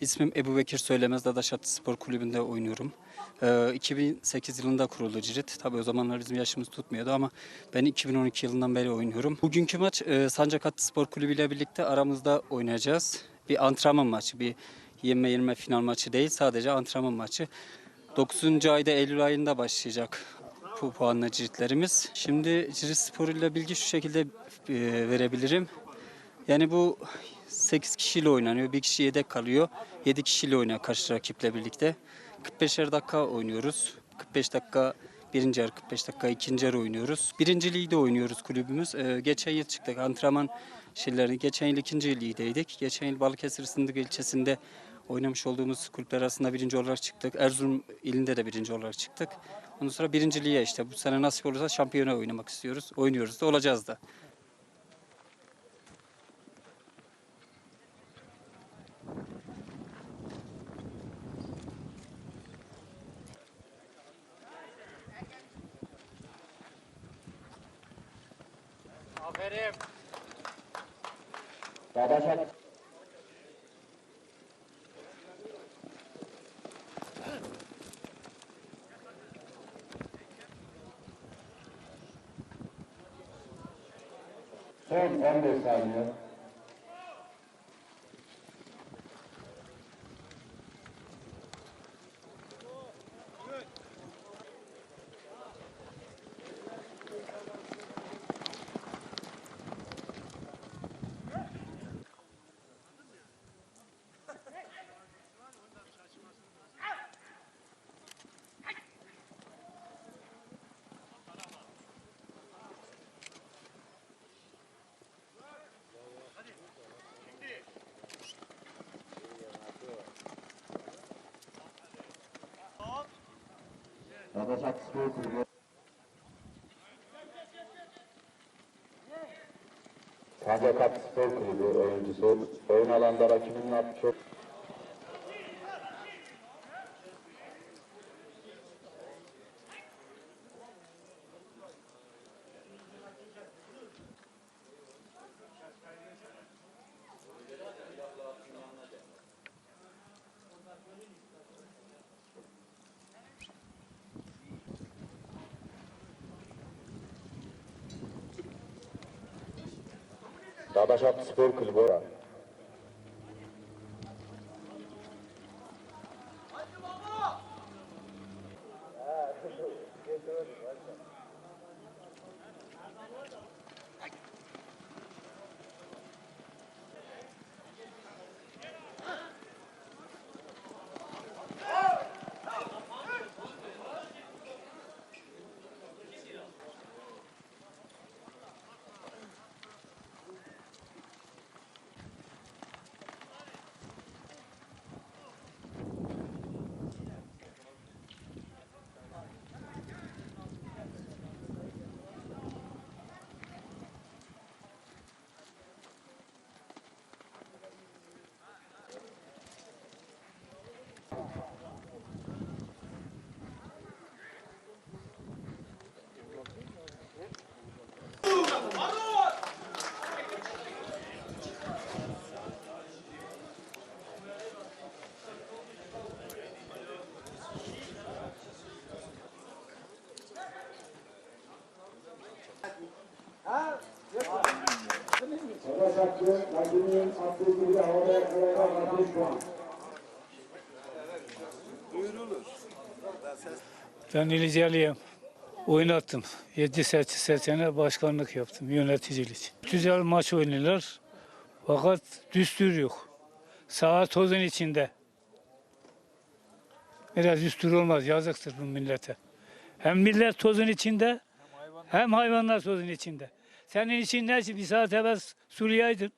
İsmim Ebu Bekir Söylemez Dadaş Atlı Spor Kulübü'nde oynuyorum. Ee, 2008 yılında kuruldu Cirit. Tabii o zamanlar bizim yaşımız tutmuyordu ama ben 2012 yılından beri oynuyorum. Bugünkü maç e, Sancak Atlı Spor Kulübü ile birlikte aramızda oynayacağız. Bir antrenman maçı, bir yenme yenme final maçı değil sadece antrenman maçı. 9. ayda Eylül ayında başlayacak bu puanla ciritlerimiz. Şimdi Cirit Spor ile bilgi şu şekilde e, verebilirim. Yani bu 8 kişiyle oynanıyor. Bir kişi yedek kalıyor. 7 kişiyle oynuyor karşı rakiple birlikte. 45'er dakika oynuyoruz. 45 dakika birinci yarı, 45 dakika ikinci yarı oynuyoruz. Birinci ligde oynuyoruz kulübümüz. Ee, geçen yıl çıktık antrenman şeylerini. Geçen yıl ikinci ligdeydik. Geçen yıl Balıkesir Sındık ilçesinde oynamış olduğumuz kulüpler arasında birinci olarak çıktık. Erzurum ilinde de birinci olarak çıktık. Ondan sonra birinciliğe işte bu sene nasip olursa şampiyona oynamak istiyoruz. Oynuyoruz da olacağız da. Son 15 saniye. Dadaşak Spor Kulübü. Kancakat Spor Kulübü oyuncusu oyun alanda rakibinin atmış çok Dadaşak Spor Kulübü. Dadaşakçı rakibinin attığı gibi havada yakalayarak 5 puan. Ben İlicalıyım. Oynattım. 7-8 sene başkanlık yaptım, yöneticilik. Güzel maç oynuyorlar. Fakat düstur yok. Saha tozun içinde. Biraz düstur olmaz, yazıktır bu millete. Hem millet tozun içinde hem hayvanlar tozun içinde. Senin için ne için? Bir saat evvel Suriye'ydin.